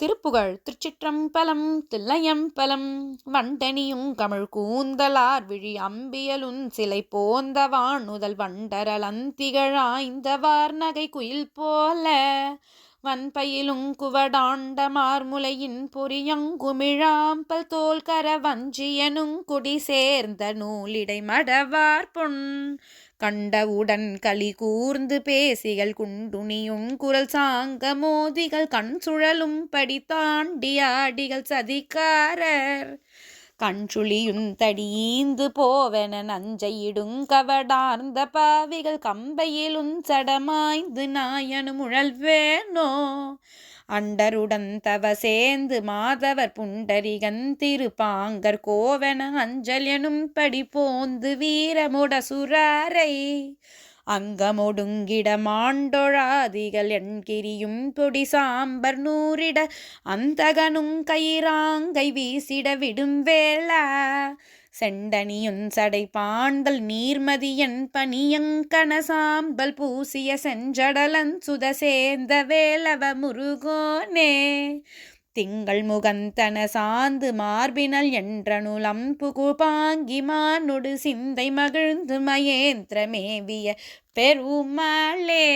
திருப்புகழ் திருச்சிற்றம்பலம் தில்லையம்பலம் வண்டனியும் கமிழ் கூந்தலார் விழி அம்பியலுன் சிலை போந்தவான் முதல் வண்டரலந்திகழாய்ந்தவார் வார்நகை குயில் போல வன்பயிலும் குவடாண்ட மார்முலையின் பொறியங்குமிழாம்பல் தோல்கர வஞ்சியனுங் குடி சேர்ந்த நூலிடை மடவார் பொன். கண்டவுடன் களி கூர்ந்து பேசிகள் குண்டுணியும் குரல் சாங்க மோதிகள் கண் சுழலும் படி தாண்டியாடிகள் சதிகாரர் கண்சுளியும் தடியீந்து போவென நஞ்சையிடுங் கவடார்ந்த பாவிகள் கம்பையிலும் சடமாய்ந்து நாயனு முழல்வேனோ? அண்டருடன் தவ சேர்ந்து மாதவர் புண்டரிகன் திருப்பாங்கர் கோவன அஞ்சல் எனும் படி போந்து வீரமுட சுராரை அங்கமொடுங்கிடமாண்டொழாதிகள் என்கிரியும் பொடி சாம்பர் நூறிட அந்தகனும் கயிறாங்கை வீசிட விடும் வேளா. செண்டனியுன் சடை பாண்டல் நீர்மதியன் பனியங்கன சாம்பல் பூசிய செஞ்சடலன் சுத சேர்ந்த வேலவ முருகோனே. திங்கள் முகந்தன சாந்து மார்பினல் என்றனுலம் புகுபாங்கி மானுடு சிந்தை மகிழ்ந்து மயேந்திரமேவிய பெருமாளே.